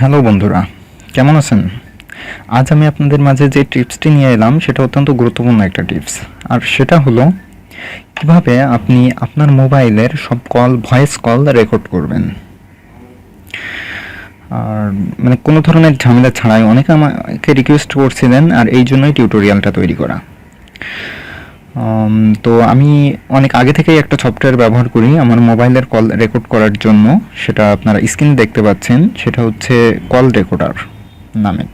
Hello বন্ধুরা, কেমন আছেন? আজ আমি আপনাদের মাঝে যে টিপসটি নিয়ে এলাম, সেটা অত্যন্ত গুরুত্বপূর্ণ একটা টিপস। আর সেটা হলো, কীভাবে আপনি আপনার মোবাইলের সব কল, ভয়েস কল রেকর্ড করবেন। আর মানে কোনো ধরনের ঝামেলা ছাড়াই অনেকে আমাকে রিকোয়েস্ট করছিলেন, আর এই জন্যই টিউটোরিয়ালটা তৈরি করা। তো আমি অনেক আগে থেকেই একটা সফটওয়্যার ব্যবহার করি, আমার মোবাইলের কল রেকর্ড করার জন্য। সেটা আপনারা স্ক্রিনে দেখতে পাচ্ছেন, সেটা হচ্ছে কল রেকর্ডার নামের।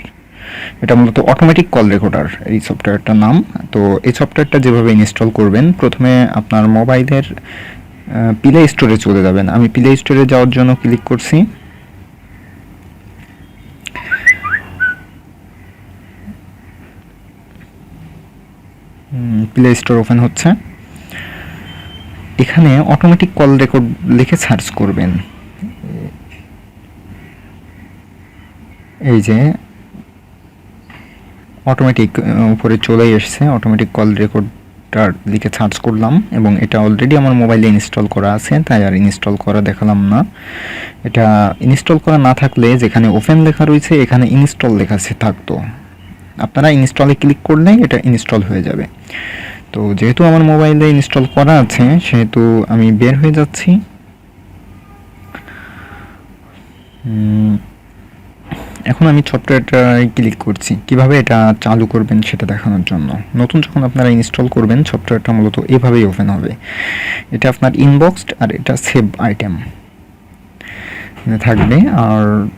এটা মূলত অটোমেটিক কল রেকর্ডার এই সফটওয়্যারটার নাম। তো এই সফটওয়্যারটা যেভাবে ইনস্টল করবেন, প্রথমে আপনার মোবাইলের প্লে স্টোরে চলে যাবেন। আমি প্লে স্টোরে যাওয়ার জন্য ক্লিক করছি। প্লে স্টোর ওপেন হচ্ছে। এখানে অটোমেটিক কল রেকর্ড লিখে সার্চ করবেন। এই যে অটোমেটিক উপরে চলেই এসছে। অটোমেটিক কল রেকর্ডটার লিখে সার্চ করলাম এবং এটা অলরেডি আমার মোবাইলে ইনস্টল করা আছে, তাই আর ইনস্টল করা দেখালাম না। এটা ইনস্টল করা না থাকলে যেখানে ওপেন লেখা রয়েছে, এখানে ইনস্টল লেখা সে থাকতো। আপনারা ইনস্টলে ক্লিক করলেই এটা ইনস্টল হয়ে যাবে। তো যেহেতু আমার মোবাইলে ইনস্টল করা আছে, সেহেতু আমি বের হয়ে যাচ্ছি। এখন আমি সফটওয়্যারটায় ক্লিক করছি। কীভাবে এটা চালু করবেন সেটা দেখানোর জন্য। নতুন যখন আপনারা ইনস্টল করবেন সফটওয়্যারটা মূলত এভাবেই ওপেন হবে। এটা আপনার ইনবক্সড আর এটা সেভ আইটেম থাকবে। আর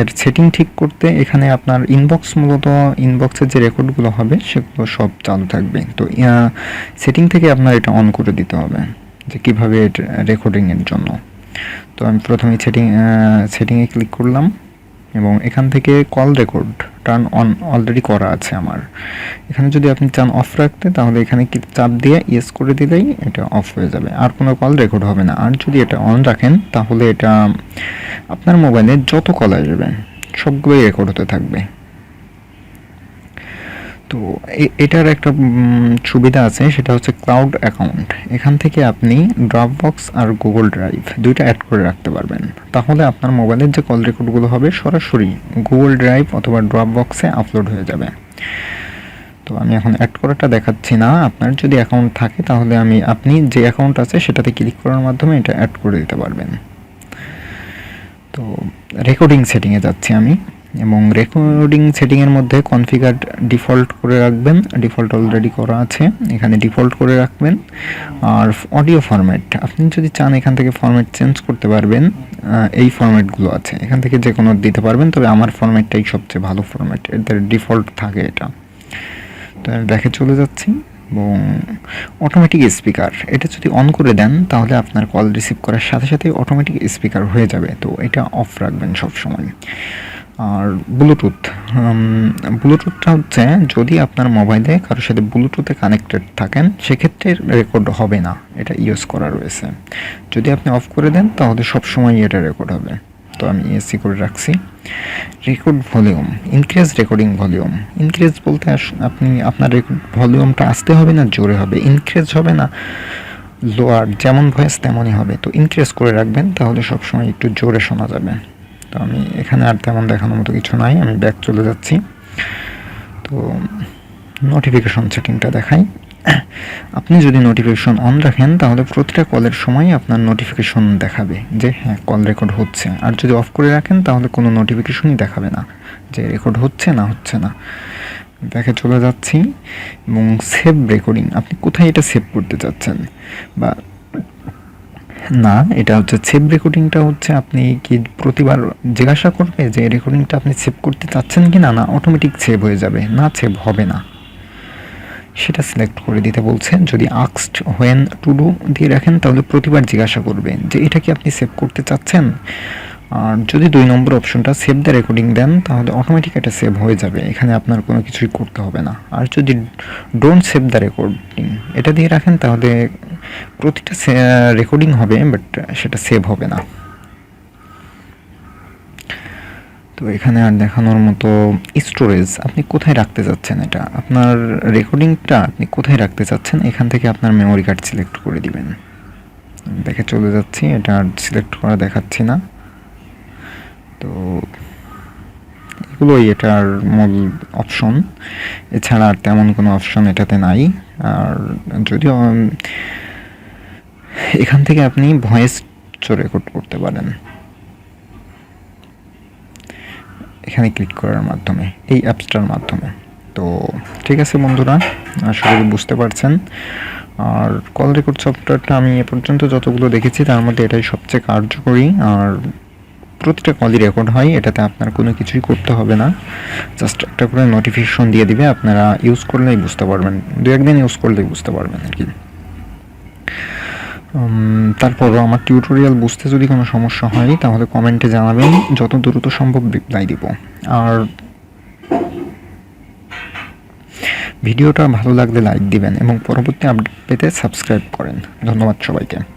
এর সেটিং ঠিক করতে এখানে আপনার ইনবক্স মূলত ইনবক্সের যে রেকর্ডগুলো হবে, সেগুলো সব চালু থাকবে। তো সেটিং থেকে আপনার এটা অন করে দিতে হবে, যে কীভাবে রেকর্ডিংয়ের জন্য। তো, আমি প্রথমে সেটিং সেটিংয়ে ক্লিক করলাম এবং এখান থেকে call record turn on already করা আছে আমার। এখানে যদি আপনি চান অফ রাখতে, তাহলে এখানে চাপ দিয়ে ইয়েস করে দিলেই এটা অফ হয়ে যাবে। আর কোনো কল রেকর্ড হবে না। আর যদি এটা অন রাখেন, তাহলে এটা আপনার মোবাইলে যত কল আসবে, সবগুলোই রেকর্ড হতে থাকবে। তো এটার একটা সুবিধা আছে, সেটা হচ্ছে ক্লাউড অ্যাকাউন্ট এখান থেকে আপনি ড্রপবক্স আর গুগল ড্রাইভ দুইটা অ্যাড করে রাখতে পারবেন। তাহলে আপনার মোবাইলের যে কল রেকর্ডগুলো হবে, সরাসরি গুগল ড্রাইভ অথবা ড্রপবক্সে আপলোড হয়ে যাবে। তো আমি এখন অ্যাড করাটা দেখাচ্ছি না। আপনার যদি অ্যাকাউন্ট থাকে, তাহলে আমি, আপনি যে অ্যাকাউন্ট আছে, সেটাতে ক্লিক করার মাধ্যমে এটা অ্যাড করে দিতে পারবেন। তো রেকর্ডিং সেটিংয়ে যাচ্ছি আমি। এবং রেকর্ডিং সেটিংয়ের মধ্যে কনফিগার ডিফল্ট করে রাখবেন। ডিফল্ট অলরেডি করা আছে। এখানে ডিফল্ট করে রাখবেন। আর অডিও ফরম্যাট আপনি যদি চান এখান থেকে ফরম্যাট চেঞ্জ করতে পারবেন এই ফরম্যাটগুলো আছে। এখান থেকে যে কোনো দিতে পারবেন, তবে আমার ফরম্যাটটাই সবচেয়ে ভালো ফরম্যাট এদের ডিফল্ট থাকে এটা। তো ব্যাকে চলে যাচ্ছি। এবং অটোমেটিক স্পিকার এটা যদি অন করে দেন, তাহলে আপনার কল রিসিভ করার সাথে সাথে অটোমেটিক স্পিকার হয়ে যাবে। তো এটা অফ রাখবেন সব সময় আর ব্লুটুথ ব্লুটুথটা হচ্ছে যদি আপনার মোবাইলে কারোর সাথে ব্লুটুথে কানেক্টেড থাকেন, সেক্ষেত্রে রেকর্ড হবে না। এটা ইউজ করা রয়েছে। যদি আপনি অফ করে দেন, তাহলে সব সময় এটা রেকর্ড হবে। তো আমি এসি করে রাখছি। Record volume increase recording volume increase বলতে আপনি, আপনার রেকর্ড ভলিউমটা আসতে হবে না, জোরে হবে। ইনক্রিজ হবে না লোয়ার যেমন ভয়েস তেমনই হবে। তো ইনক্রিজ করে রাখবেন, তাহলে সবসময় একটু জোরে শোনা যাবে। তো আমি এখানে আর তেমন দেখানোর মতো কিছু নাই, আমি ব্যাক চলে যাচ্ছি। তো নোটিফিকেশন সেটিংটা দেখাই। আপনি যদি নোটিফিকেশন অন রাখেন, তাহলে প্রতিটা কলের সময় আপনার নোটিফিকেশন দেখাবে যে হ্যাঁ কল রেকর্ড হচ্ছে। আর যদি অফ করে রাখেন, তাহলে কোনো নোটিফিকেশনই দেখাবে না যে রেকর্ড হচ্ছে না হচ্ছে না। দেখে চলে যাচ্ছি। এবং সেভ রেকর্ডিং আপনি কোথায় এটা সেভ করতে চাচ্ছেন? বা না, এটা হচ্ছে সেভ রেকর্ডিংটা হচ্ছে আপনি কি প্রতিবার জিজ্ঞাসা করবে যে রেকর্ডিংটা আপনি সেভ করতে চাচ্ছেন কি না না অটোমেটিক সেভ হয়ে যাবে। না সেভ হবে না। সেটা সিলেক্ট করে দিতে বলছেন। যদি আক্সড হোয়েন টু ডু দিয়ে রাখেন, তাহলে প্রতিবার জিজ্ঞাসা করবে যে এটা কি আপনি সেভ করতে চাচ্ছেন? আর যদি দুই নম্বর অপশনটা সেভ দ্য রেকর্ডিং দেন, তাহলে অটোমেটিক এটা সেভ হয়ে যাবে। এখানে আপনার কোনো কিছুই করতে হবে না। আর যদি ডোন্ট সেভ দ্য রেকর্ডিং এটা দিয়ে রাখেন, তাহলে প্রতিটা রেকর্ডিং হবে বাট সেটা সেভ হবে না। তো এখানে আর দেখানোর মতো স্টোরেজ আপনি কোথায় রাখতে চাচ্ছেন এটা? আপনার রেকর্ডিংটা আপনি কোথায় রাখতে চাচ্ছেন? এখান থেকে আপনার মেমোরি কার্ড সিলেক্ট করে দিবেন। দেখে চলে যাচ্ছি, এটা আর সিলেক্ট করা দেখাচ্ছি না। তো এগুলোই এটার মূল অপশন এছাড়া আর তেমন কোনো অপশন এটাতে নাই। আর যদিও এখান থেকে আপনি ভয়েস রেকর্ড করতে পারেন। এখানে ক্লিক করার মাধ্যমে, এই অ্যাপসটার মাধ্যমে। তো ঠিক আছে বন্ধুরা, আশা করি বুঝতে পারছেন। আর কল রেকর্ড সফটওয়্যারটা আমি এ পর্যন্ত যতগুলো দেখেছি, তার মধ্যে এটাই সবচেয়ে কার্যকরী। আর প্রতিটা কলই রেকর্ড হয়, এটাতে আপনার কোনো কিছুই করতে হবে না। জাস্ট একটা করে নোটিফিকেশন দিয়ে দিবে, আপনারা ইউজ করলেই বুঝতে পারবেন। দু একদিন ইউজ করলেই বুঝতে পারবেন আর কি। তারপরও আমার টিউটোরিয়াল বুঝতে যদি কোনো সমস্যা হয়, তাহলে কমেন্টে জানাবেন। যত দ্রুত সম্ভব রিপ্লাই দিব। আর ভিডিওটা ভালো লাগলে লাইক দিবেন এবং পরবর্তী আপডেট পেতে সাবস্ক্রাইব করেন। ধন্যবাদ সবাইকে।